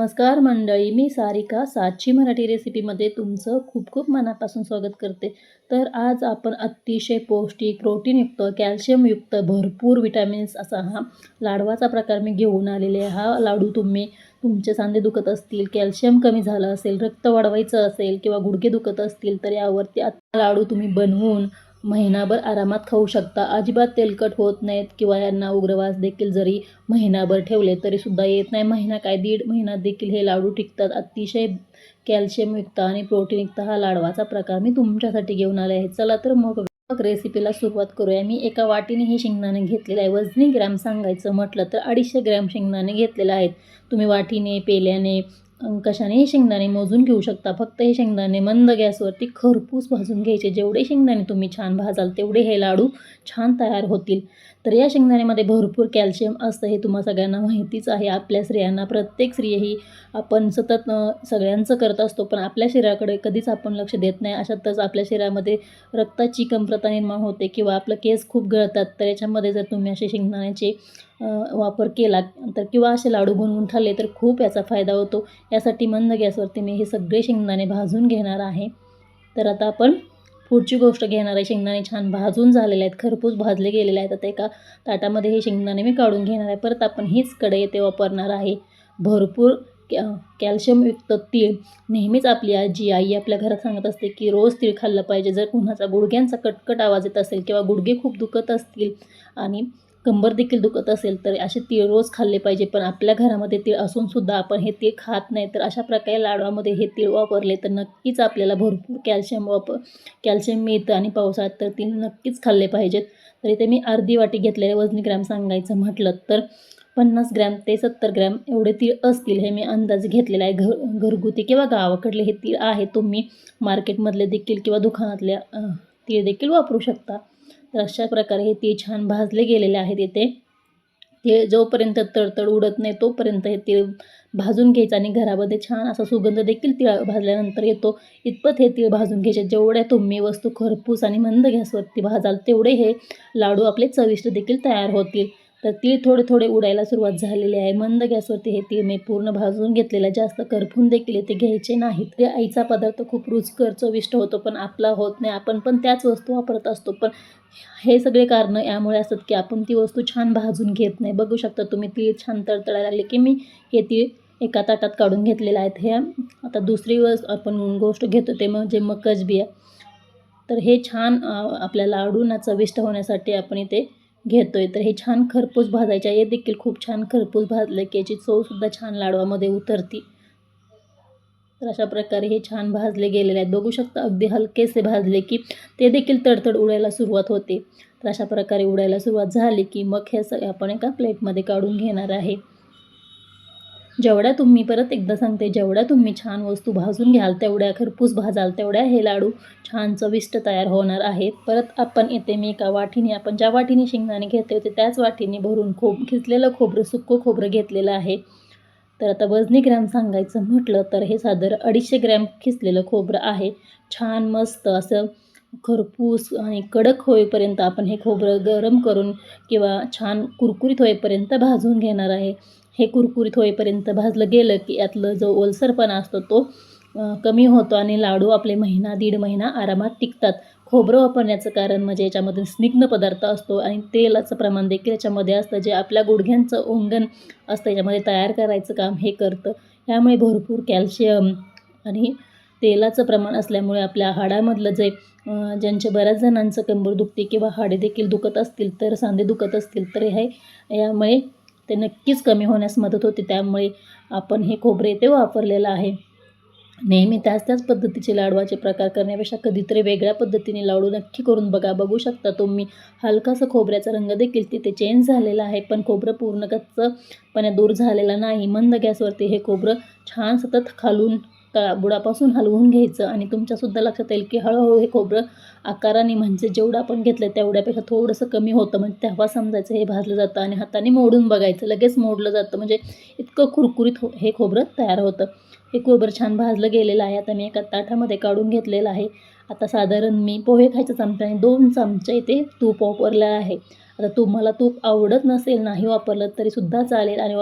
नमस्कार मंडळी मी सारिका. साची मराठी रेसिपीमध्ये तुमचं खूप खूप मनापासून स्वागत करते. तर आज आपण अतिशय पौष्टिक प्रोटीनयुक्त कॅल्शियमयुक्त भरपूर विटॅमिन्स असा हा लाडवाचा प्रकार मी घेऊन आलेले हा लाडू तुम्ही तुमचे सांधे दुखत असतील कॅल्शियम कमी झालं असेल रक्त वाढवायचं असेल किंवा गुडघे दुखत असतील तर यावरती आता लाडू तुम्ही बनवून महिनाभर आरामात खाऊ शकता. अजिबात तेलकट होत नाहीत किंवा यांना उग्रवास देखील जरी महिनाभर ठेवले तरीसुद्धा येत नाही. महिना काय? दीड महिना देखील हे लाडू टिकतात. अतिशय कॅल्शियमयुक्त आणि प्रोटीनयुक्त हा लाडवाचा प्रकार मी तुमच्यासाठी घेऊन आले आहे. चला तर मग मग रेसिपीला सुरुवात करूया. मी एका वाटीने हे शेंगदाणे घेतलेले आहे. वजनी ग्रॅम सांगायचं म्हटलं तर अडीचशे ग्रॅम शेंगदाणे घेतलेले आहेत. तुम्ही वाटीने पेल्याने कशाने हे शेंगदाणे मोजून घेऊ शकता. फक्त हे शेंगदाणे मंद गॅसवरती खरपूस भाजून घ्यायचे. जेवढे शेंगदाणे तुम्ही छान भाजाल तेवढे हे लाडू छान तयार होतील. तर या शेंगदाण्यामध्ये भरपूर कॅल्शियम असतं हे तुम्हा सगळ्यांना माहितीच आहे. आपल्या स्त्रियांना प्रत्येक स्त्री ही आपण सतत सगळ्यांचं करत असतो पण आपल्या शरीराकडे कधीच आपण लक्ष देत नाही. अशातच आपल्या शरीरामध्ये रक्ताची कमतरता निर्माण होते किंवा आपलं केस खूप गळतात तर याच्यामध्ये जर तुम्ही असे शेंगदाण्याचे वापर केला तर किंवा असे लाडू बनवून खाल्ले तर खूप याचा फायदा होतो. यासाठी मंद गॅसवरती मी हे सगळे शेंगदाणे भाजून घेणार आहे. तर आता आपण पुढची गोष्ट घेणार आहे. शेंगदाणे छान भाजून झालेले आहेत. खरपूस भाजले गेलेले आहेत. आता एका ताटामध्ये हे शेंगदाणे मी काढून घेणार आहे. परत आपण हीच कढई ते वापरणार आहे. भरपूर कॅ कॅल्शियमयुक्त तीळ. नेहमीच आपली आजी आई आपल्या घरात सांगत असते की रोज तीळ खाल्लं पाहिजे. जर कुणाचा गुडघ्यांचा कटकट आवाज येत असेल किंवा गुडघे खूप दुखत असतील आणि कंबर देखील दुखत असेल तर असे तीळ रोज खाल्ले पाहिजे. पण आपल्या घरामध्ये तीळ असूनसुद्धा आपण हे तीळ खात नाही. तर अशा प्रकारे लाडवामध्ये हे तीळ वापरले तर नक्कीच आपल्याला भरपूर कॅल्शियम वापर कॅल्शियम मिळतं आणि पावसाळ्यात तर तीळ नक्कीच खाल्ले पाहिजेत. तर इथे मी अर्धी वाटी घेतलेले वजनी ग्रॅम सांगायचं म्हटलं तर पन्नास ग्रॅम ते सत्तर ग्रॅम एवढे तीळ असतील हे मी अंदाज घेतलेला आहे. घर घरगुती किंवा गावाकडले हे तीळ आहे. तुम्ही मार्केटमधले देखील किंवा दुकानातल्या तीळ देखील वापरू शकता. तर अशा प्रकारे हे तीळ छान भाजले गेलेले आहेत इथे. ते जोपर्यंत तडतड उडत नाही तोपर्यंत हे तीळ भाजून घ्यायचं आणि घरामध्ये छान असा सुगंध देखील तीळ भाजल्यानंतर येतो. इतपत हे तीळ भाजून घ्यायचे. जेवढ्या तुम्ही वस्तू खरपूस आणि मंद गॅसवरती भाजाल तेवढे हे लाडू आपले चविष्ट देखील तयार होतील. तर तीळ थोडे थोडे उडायला सुरुवात झालेली आहे. मंद गॅसवरती हे तीळ मी पूर्ण भाजून घेतलेलं जास्त करपून देखील ते घ्यायचे नाहीत. ते आईचा पदार्थ खूप रुचकर चविष्ट होतो पण आपला होत नाही. आपण पण त्याच वस्तू वापरत असतो. पण हे सगळे कारणं यामुळे असतात की आपण ती वस्तू छान भाजून घेत नाही. बघू शकता तुम्ही तीळ छान तळतळायला लागले की मी हे तीळ एका ताटात काढून घेतलेलं आहेत हे आता दुसरी वस आपण गोष्ट घेतो ते म्हणजे मकज बिया तर हे छान आपल्या लाडूंना चविष्ट होण्यासाठी आपण इथे घेतो आहे तर हे छान खरपूस भाजायचे हे देखील खूप छान खरपूस भाजलं की याची चवसुद्धा छान लाडवामध्ये उतरती. तर अशा प्रकारे हे छान भाजले गेलेले आहेत. बघू शकता अगदी हलकेसे भाजले की ते देखील तडतड उडायला सुरुवात होते. तर अशा प्रकारे उडायला सुरुवात झाली की मग हे सगळे आपण एका प्लेटमध्ये काढून घेणार आहे. जेवढ्या तुम्ही परत एकदा सांगते जेवढ्या तुम्ही छान वस्तू भाजून घ्याल तेवढ्या खरपूस भाजाल तेवढ्या हे लाडू छान चविष्ट तयार होणार आहेत. परत आपण येते मी एका वाटीने आपण ज्या वाटीने शेंगदाणे घेतले होते त्याच वाटीने भरून खोब खिचलेलं खोबरं सुक्कं खोबरं घेतलेलं आहे. तर आता वजनी ग्रॅम सांगायचं म्हटलं तर हे साधारण अडीचशे ग्रॅम खिचलेलं खोबरं आहे. छान मस्त असं खरपूस आणि कडक होईपर्यंत आपण हे खोबरं गरम करून किंवा छान कुरकुरीत होईपर्यंत भाजून घेणार आहे. हे कुरकुरीत होईपर्यंत भाजलं गेलं की यातलं जो ओलसरपणा असतो तो कमी होतो आणि लाडू आपले महिना दीड महिना आरामात टिकतात. खोबरं वापरण्याचं कारण म्हणजे याच्यामध्ये स्निग्ध पदार्थ असतो आणि तेलाचं प्रमाण देखील याच्यामध्ये असतं. जे आपल्या गुडघ्यांचं ओंगण असतं याच्यामध्ये तयार करायचं काम हे करतं. यामुळे भरपूर कॅल्शियम आणि तेलाचं प्रमाण असल्यामुळे आपल्या हाडामधलं जे ज्यांच्या बऱ्याच जणांचं कंबर दुखते किंवा हाडे देखील दुखत असतील तर सांधे दुखत असतील तर हे यामुळे ते नक्कीच कमी होण्यास मदत होते. त्यामुळे आपण हे खोबरे ते वापरलेलं आहे. नेहमी त्याच त्याच पद्धतीचे लाडवाचे प्रकार करण्यापेक्षा कधीतरी वेगळ्या पद्धतीने लाडू नक्की करून बघा. बघू शकता तुम्ही हलकासा खोबऱ्याचा रंग देखील तिथे चेंज झालेला आहे. पण खोबरं पूर्ण कच्चपणे दूर झालेला नाही. मंद गॅसवरती हे खोबरं छान सतत खालून का बुडापासून हलवून घ्यायचं आणि तुमच्यासुद्धा लक्षात येईल की हळूहळू हे खोबरं आकाराने म्हणजे जेवढं आपण घेतलं तेवढ्यापेक्षा थोडंसं कमी होतं. म्हणजे तेव्हा समजायचं हे भाजलं जातं आणि हाताने मोडून बघायचं. लगेच मोडलं जातं. म्हणजे इतकं कुरकुरीत हो हे खोबरं तयार होतं. हे खोबरं छान भाजलं गेलेलं आहे. आता मी एका ताटामध्ये काढून घेतलेलं आहे. आता साधारण मी पोहे खायच्या चमच्याने दोन चमचे इथे तूप वापरलं आहे. आता तुम्हाला तूप आवडत नसेल नाही वापरलं तरीसुद्धा चालेल आणि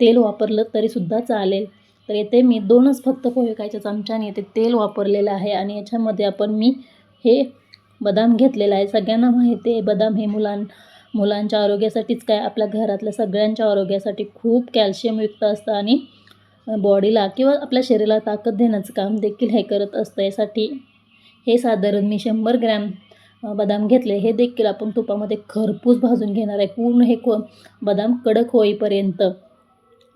तेल वापरलं तरीसुद्धा चालेल. तर येथे मी दोनच फक्त पोहे खायच्या चमच्याने येथे तेल वापरलेलं आहे आणि याच्यामध्ये आपण मी हे बदाम घेतलेला आहे. सगळ्यांना माहिती आहे बदाम हे मुलां मुलांच्या आरोग्यासाठीच काय आपल्या घरातल्या सगळ्यांच्या आरोग्यासाठी खूप कॅल्शियमयुक्त असतं आणि बॉडीला किंवा आपल्या शरीराला ताकद देण्याचं काम देखील हे करत असतं. यासाठी हे साधारण मी शंभर ग्रॅम बदाम घेतले. हे देखील आपण तुपामध्ये खरपूस भाजून घेणार आहे. पूर्ण हे को बदाम कडक होईपर्यंत.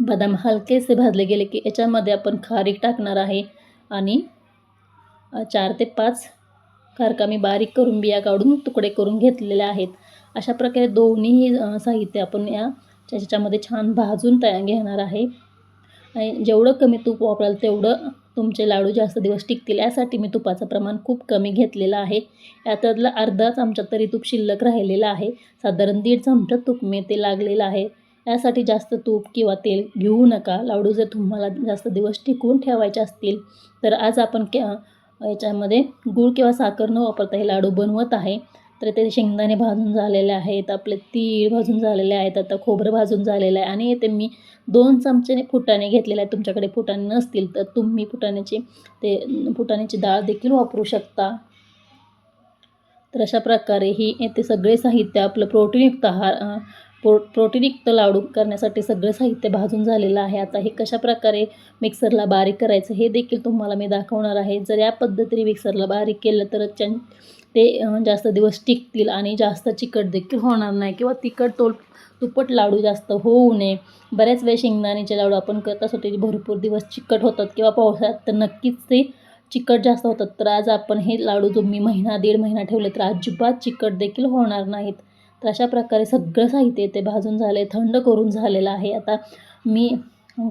बदाम हलकेसे भाजले गेले की याच्यामध्ये आपण खारीक टाकणार आहे. आणि चार ते पाच खारका मी बारीक करून बिया काढून तुकडे करून घेतलेले आहेत. अशा प्रकारे दोन्ही साहित्य आपण या त्याच्यामध्ये छान भाजून तयार घेणार आहे. आणि जेवढं कमी तूप वापराल तेवढं तुमचे लाडू जास्त दिवस टिकतील. यासाठी मी तुपाचं प्रमाण खूप कमी घेतलेलं आहे. यातलं अर्धा चमचा तरी तूप शिल्लक राहिलेलं आहे. साधारण दीड चमचा तूप मी ते लागलेलं आहे. यासाठी जास्त तूप किंवा तेल घेऊ नका. लाडू जर तुम्हाला जास्त दिवस टिकवून ठेवायचे असतील तर आज आपण याच्यामध्ये गूळ किंवा साखर न वापरता हे लाडू बनवत आहे. तर ते शेंगदाणे भाजून झालेले आहेत आपले तीळ भाजून झालेले आहेत आता खोबरं भाजून झालेलं आहे आणि ते मी दोन चमचे फुटाणे घेतलेले आहेत. तुमच्याकडे फुटाणे नसतील तर तुम्ही फुटाण्याची ते फुटाण्याची डाळ देखील वापरू शकता. तर अशा प्रकारे ही येथे सगळे साहित्य आपलं प्रोटीनयुक्त आहार प्रो प्रोटीनयुक्त लाडू करण्यासाठी सगळं साहित्य भाजून झालेलं आहे. आता हे कशा प्रकारे मिक्सरला बारीक करायचं हे देखील तुम्हाला मी दाखवणार आहे. जर या पद्धतीने मिक्सरला बारीक केलं तर त्यां ते जास्त दिवस टिकतील आणि जास्त चिकट देखील होणार नाही किंवा तिखट तोल तुपट लाडू जास्त होऊ नये. बऱ्याच वेळ शेंगदाण्याचे लाडू आपण करत असतो ते भरपूर दिवस चिकट होतात किंवा पावसाळ्यात तर नक्कीच ते चिकट जास्त होतात. तर आज आपण हे लाडू जो मी महिना दीड महिना ठेवले तर अजिबात चिकट देखील होणार नाहीत. तर अशा प्रकारे सगळं साहित्य ते भाजून झाले थंड करून झालेलं आहे. आता मी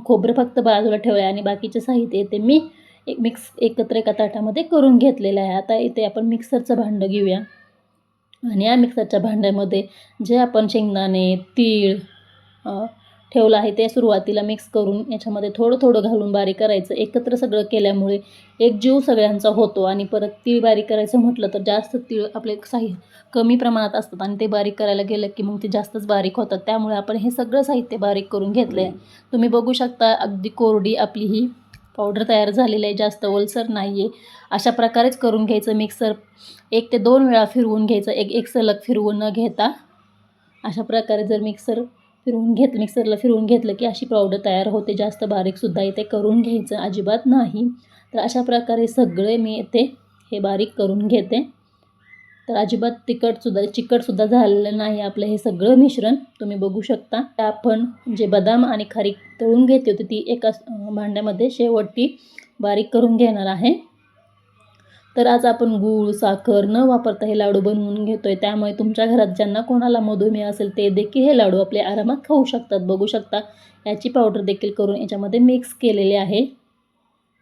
खोबरं फक्त बाजूला ठेवलं आहे आणि बाकीचे साहित्य ते मी एक मिक्स एकत्र एका ताटामध्ये करून घेतलेलं आहे. आता इथे आपण मिक्सरचं भांडं घेऊया. आणि या मिक्सरच्या भांड्यामध्ये जे आपण शेंगदाणे तीळ ठेवलं आहे ते सुरुवातीला मिक्स करून याच्यामध्ये थोडं थोडं घालून बारीक करायचं. एकत्र सगळं केल्यामुळे एक जीव सगळ्यांचा होतो आणि परत तीळ बारीक करायचं म्हटलं तर जास्त तीळ आपले साहित्य कमी प्रमाणात असतात आणि ते बारीक करायला गेलं की मग ते जास्तच बारीक होतात. त्यामुळे आपण हे सगळं साहित्य बारीक करून घेतलं आहे तुम्ही बघू शकता अगदी कोरडी आपली ही पावडर तयार झालेली आहे. जास्त ओलसर नाही आहे अशा प्रकारेच करून घ्यायचं मिक्सर एक ते दोन वेळा फिरवून घ्यायचं. एक एक सलग फिरवून न घेता अशा प्रकारे जर मिक्सर फिरवून घेत मिक्सरला फिरवून घेतलं की अशी पावडर तयार होते जास्त बारीकसुद्धा इथे करून घ्यायचं अजिबात नाही. तर अशा प्रकारे सगळे मी इथे हे बारीक करून घेते. तर अजिबात तिखटसुद्धा चिकटसुद्धा झालेलं नाही आपलं हे सगळं मिश्रण. तुम्ही बघू शकता. आपण जे बदाम आणि खारीक तळून घेतली होती ती एका भांड्यामध्ये शेवटी बारीक करून घेणार आहे. तर आज आपण गूळ साखर न वापरता हे लाडू बनवून घेतोय. त्यामुळे तुमच्या घरात ज्यांना कोणाला मधुमेह असेल ते देखील हे लाडू आपले आरामात खाऊ शकतात बघू शकता. याची पावडर देखील करून याच्यामध्ये मिक्स केलेले आहे.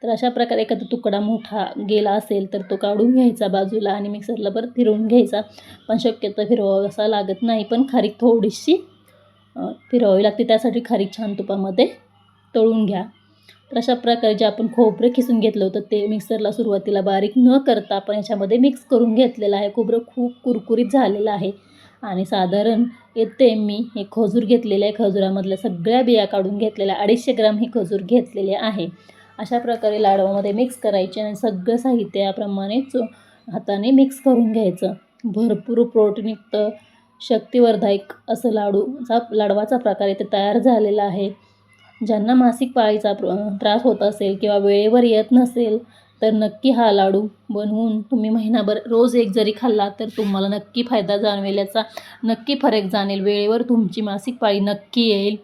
तर अशा प्रकारे एखादा तुकडा मोठा गेला असेल तर तो काढून घ्यायचा बाजूला आणि मिक्सरला परत फिरवून घ्यायचा. पण शक्यतो फिरवावं असा लागत नाही पण खारीक थोडीशी फिरवावी लागते. त्यासाठी खारीक छान तुपामध्ये तळून घ्या. तर अशा प्रकारे जे आपण खोबरं खिसून घेतलं होतं ते मिक्सरला सुरुवातीला बारीक न करता आपण याच्यामध्ये मिक्स करून घेतलेलं आहे. खोबरं खूप कुरकुरीत झालेलं आहे. आणि साधारण येते मी हे खजूर घेतलेले आहे. खजुरामधल्या सगळ्या बिया काढून घेतलेल्या अडीचशे ग्राम हे खजूर घेतलेले आहे. अशा प्रकारे लाडवामध्ये मिक्स करायचे आणि सगळं साहित्य याप्रमाणेच हाताने मिक्स करून घ्यायचं. भरपूर प्रोटीनयुक्त शक्तिवर्धायक असं लाडूचा लाडवाचा प्रकार इथे तयार झालेला आहे. ज्यांना मासिक पाळीचा प्र त्रास होत असेल किंवा वेळेवर येत नसेल तर नक्की हा लाडू बनवून तुम्ही महिनाभर रोज एक जरी खाल्ला तर तुम्हाला नक्की फायदा जाणवेल याचा नक्की फरक जाणेल. वेळेवर तुमची मासिक पाळी नक्की येईल.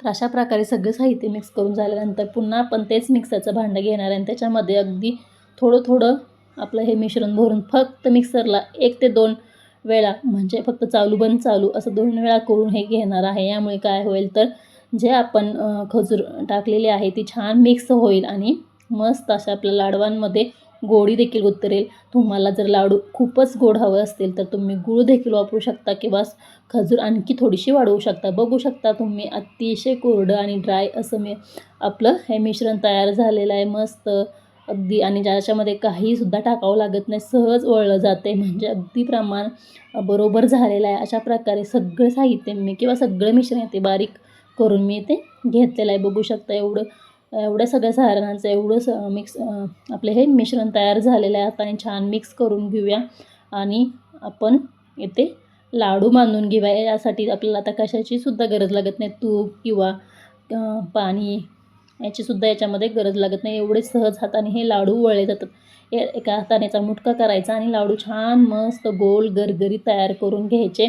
तर अशा प्रकारे सगळं साहित्य मिक्स करून झाल्यानंतर पुन्हा आपण तेच मिक्सरचं भांडं घेणार आहे. आणि त्याच्यामध्ये अगदी थोडं थोडं आपलं हे मिश्रण भरून फक्त मिक्सरला एक ते दोन वेळा म्हणजे फक्त चालू बंद चालू असं दोन वेळा करून हे घेणार आहे. यामुळे काय होईल तर जे आपण खजूर टाकलेली आहे ती छान मिक्स होईल आणि मस्त अशा आपल्या लाडवांमध्ये गोडी देखील उतरेल. तुम्हाला जर लाडू खूपच गोड हवं असतील तर तुम्ही गूळ देखील वापरू शकता किंवा खजूर आणखी थोडीशी वाढवू शकता. बघू शकता तुम्ही अतिशय कोरडं आणि ड्राय असं मी आपलं हे मिश्रण तयार झालेलं आहे. मस्त अगदी आणि ज्याच्यामध्ये काहीसुद्धा टाकावं लागत नाही सहज वळलं जाते. म्हणजे अगदी प्रमाण बरोबर झालेलं आहे. अशा प्रकारे सगळं साहित्य मी किंवा सगळं मिश्रण ते बारीक करून मी ते घेतलेलं आहे. बघू शकता एवढं एवढ्या सगळ्या सारणांचं एवढं स मिक्स आपले हे मिश्रण तयार झालेलं आहे. आता छान मिक्स करून घेऊया आणि आपण येते लाडू बांधून घेऊया. यासाठी आपल्याला आता कशाची सुद्धा गरज लागत नाही. तूप किंवा पाणी याचीसुद्धा याच्यामध्ये गरज लागत नाही. एवढे सहज हाताने हे लाडू वळले जातात. ए एका हातानेचा मुटका करायचा आणि लाडू छान मस्त गोल गरगरी तयार करून घ्यायचे.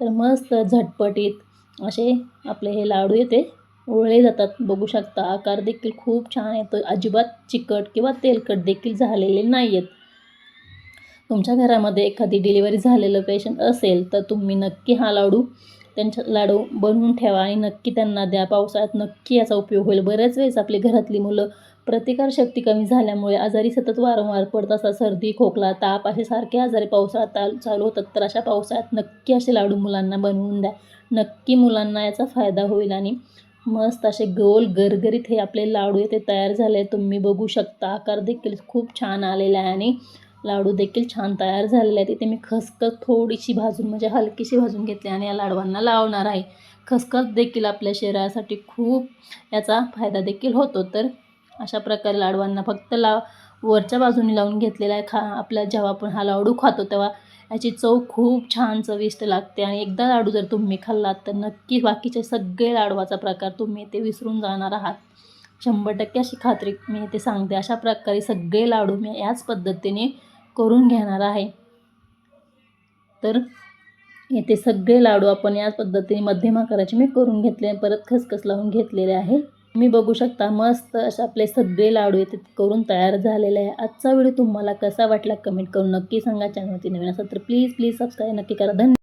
तर मस्त झटपटीत असे आपले हे लाडू येते. ओळले जातात. बघू शकता आकार देखील खूप छान येतो. अजिबात चिकट किंवा तेलकट देखील झालेले नाही आहेत तुमच्या घरामध्ये एखादी डिलिव्हरी झालेलं पेशंट असेल तर तुम्ही नक्की हा लाडू त्यांच्या लाडू बनवून ठेवा आणि नक्की त्यांना द्या. पावसाळ्यात नक्की याचा उपयोग होईल. बऱ्याच वेळेस आपली घरातली मुलं प्रतिकारशक्ती कमी झाल्यामुळे आजारी सतत वारंवार पडत असतात सर्दी खोकला ताप असे सारखे आजारी पावसाळ्यात चालू होतात. तर अशा पावसाळ्यात नक्की असे लाडू मुलांना बनवून द्या. नक्की मुलांना याचा फायदा होईल आणि मस्त असे गोल गरगरीत हे आपले लाडू येथे तयार झाले. तुम्ही बघू शकता आकार देखील खूप छान आलेला आहे आणि लाडू देखील छान तयार झालेले आहेत. इथे मी खसखस थोडीशी भाजून म्हणजे हलकीशी भाजून घेतली आणि या लाडवांना लावणार आहे. खसखस देखील आपल्या शरीरासाठी खूप याचा फायदा देखील होतो. तर अशा प्रकारे लाडवांना फक्त ला वरच्या बाजूने लावून घेतलेला आहे. खा आपल्या जेव्हा आपण हा लाडू खातो तेव्हा याची चव खूप छान चविष्ट लागते आणि एकदा लाडू जर तुम्ही खाल्लात तर नक्की बाकीचे सगळे लाडवाचा प्रकार तुम्ही ते विसरून जाणार आहात. शंभर टक्के अशी खात्री मी ते सांगते. अशा प्रकारे सगळे लाडू मी याच पद्धतीने करून घेणार आहे. तर येथे सगळे लाडू आपण याच पद्धतीने मध्यम आकाराचे मी करून घेतले परत खसखस लावून घेतलेले आहे. मी बघू शकता मस्त असे आपले सगळे लाडू येते करून तयार झालेले आहे. आजचा व्हिडिओ तुम्हाला कसा वाटला कमेंट करून नक्की सांगा. चॅनलवरती नवीन असं तर प्लीज प्लीज सबस्क्राईब नक्की करा. धन्यवाद.